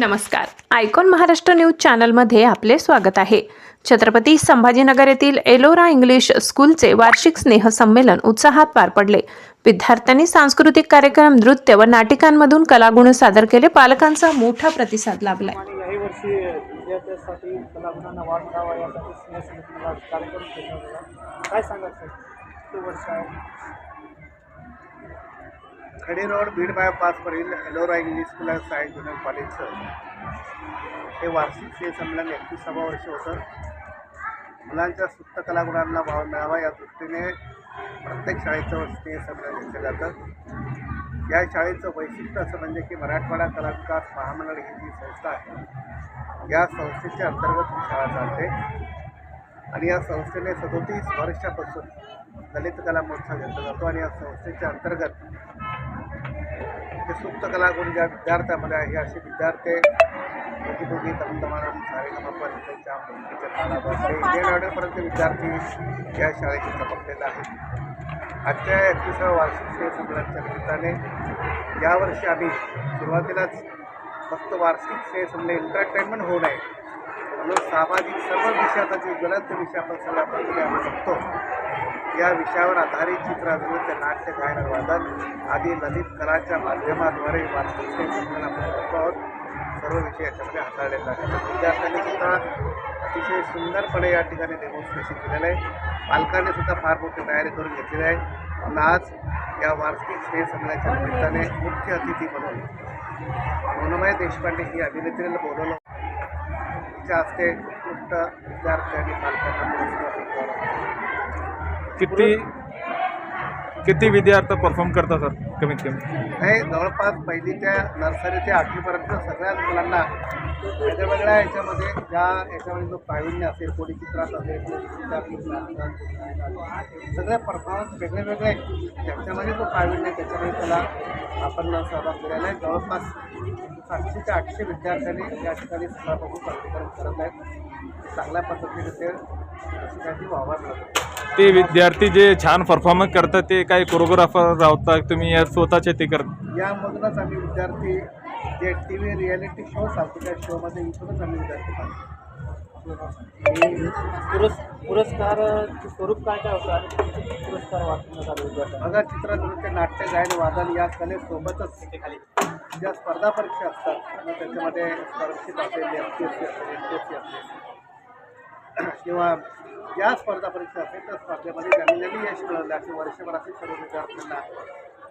नमस्कार. Icon Maharashtra news चॅनलमध्ये आपले स्वागत आहे. छत्रपती संभाजीनगर येथील एलोरा इंग्लिश स्कूलचे वार्षिक स्नेहसंमेलन उत्साहात पार पडले. विद्यार्थ्यांनी सांस्कृतिक कार्यक्रम नृत्य व नाटिकांमधून कलागुण सादर केले. पालकांचा मोठा प्रतिसाद लाभला आणि खडे road Beed बायपासवरील Ellora English school and science junior कॉलेजचं हे वार्षिक स्नेह संमेलन एकतीसावं वर्ष होतं. मुलांच्या सुप्त कलागुणांना भाव मिळावा या दृष्टीने प्रत्येक शाळेचं स्नेह संमेलन घेतलं जातं. या शाळेचं वैशिष्ट्य असं म्हणजे की मराठवाडा कला विकास महामंडळ ही जी संस्था आहे या संस्थेच्या अंतर्गत ही शाळा चालते. आणि या संस्थेने सदोतीस वर्षापासून दलित कला मोर्चा घेतला जातो आणि या संस्थेच्या अंतर्गत ते सुप्त कलागुण ज्या विद्यार्थ्यामध्ये आहे असे विद्यार्थी दोघी दोघी तमतमाराम सारेगमपन त्यांच्या मुलगीच्या तालावर इंडियन ऑर्डरपर्यंत विद्यार्थी या शाळेचे चमकलेले आहे आजच्या एकविसाव्या वार्षिक स्नेह संमेलनाच्या निमित्ताने यावर्षी आम्ही सुरुवातीलाच फक्त वार्षिक स्नेह संमेलन एंटरटेनमेंट होऊ नये. सामाजिक सर्व विषयाचा जे ज्वलंत विषय आपण सगळ्या पद्धतीने आम्ही शकतो. या विषयावर आधारित चित्राविरुद्ध नाट्य गायन वादन आदी ललित कलाच्या माध्यमाद्वारे वार्षिक आपण करतो आहोत. सर्व विषय याच्यामध्ये हाताळले जातात. विद्यार्थ्यांनी सुद्धा अतिशय सुंदरपणे या ठिकाणी डेमॉन्स्ट्रेशन केलेलं आहे. पालकांनी सुद्धा फार मोठी तयारी करून घेतलेली आहे. आज या वार्षिक स्नेह संमेलनाच्या निमित्ताने मुख्य अतिथी म्हणून मनोमय देशपांडे ही अभिनेत्रीला बोलवलं तिच्या हस्ते उत्कृष्ट विद्यार्थी आणि पालकांना पुरस्कार देण्यात किती किती विद्यार्थी परफॉर्म करतात सर? कमीत कमी. हे जवळपास पहिली त्या नर्सरी ते आठवीपर्यंत सगळ्याच मुलांना वेगळ्या वेगळ्या याच्यामध्ये ज्या याच्यामध्ये जो प्रावीण्य असेल कोणी चित्रात असेल सगळ्या सगळे परफॉर्मन्स वेगळे वेगळे ज्याच्यामध्ये जो प्रावीण्य आहे, त्याच्यामध्ये त्याला आपण सहभाग केलेला आहे. जवळपास सातशे ते आठशे विद्यार्थ्यांनी या ठिकाणी सहभागी सादरीकरण करत आहेत. चांगल्या पद्धतीने ते शिकायची वाहवा मिळत आहे. ते विद्यार्थी जे छान परफॉर्मन्स करतात ते काही कोरिओग्राफर राहतात तुम्ही या स्वतःचे ते करत. यामधूनच आम्ही विद्यार्थी जे टी व्ही रियालिटी शो चालतो त्या शोमध्ये इथूनच आम्ही विद्यार्थी पाहतो. आणि पुरस् पुरस्काराचे स्वरूप काय काय होतं? आणि किती पुरस्कार वाटण्यात आले विद्यार्थ्यांना? बघा चित्रनृत्य नाट्य गायन वादन या कलेसोबतच ज्या स्पर्धा परीक्षा असतात मग त्याच्यामध्ये स्कॉलरशिप असेल एम पी एस सी असेल एम पी एस सी असेल किंवा ज्या स्पर्धा परीक्षा असेल त्या स्पर्धेमध्ये त्यांनी ज्यांनी यश मिळवलं असे वर्षभर असे सर्व विद्यार्थ्यांना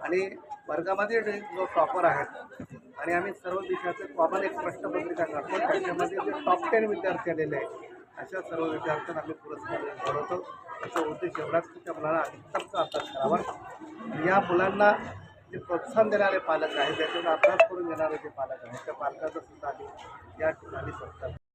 आणि वर्गामध्ये जो टॉपर आहेत आणि आम्ही सर्व देशाचे कॉमन एक प्रश्नपत्रिका काढतो त्याच्यामध्ये जे टॉप टेन विद्यार्थी आलेले आहेत अशा सर्व विद्यार्थ्यांना आम्ही पुरस्कार ठरवतो त्याचा उद्देश एवढाच की त्या मुलांना अधिकतमचा अभ्यास करावा. या मुलांना जे प्रोत्साहन देणारे पालक आहेत त्याच्यावर अभ्यास करून घेणारे जे पालक आहेत त्या पालकाचं सुद्धा आम्ही या ठिकाणी सत्कार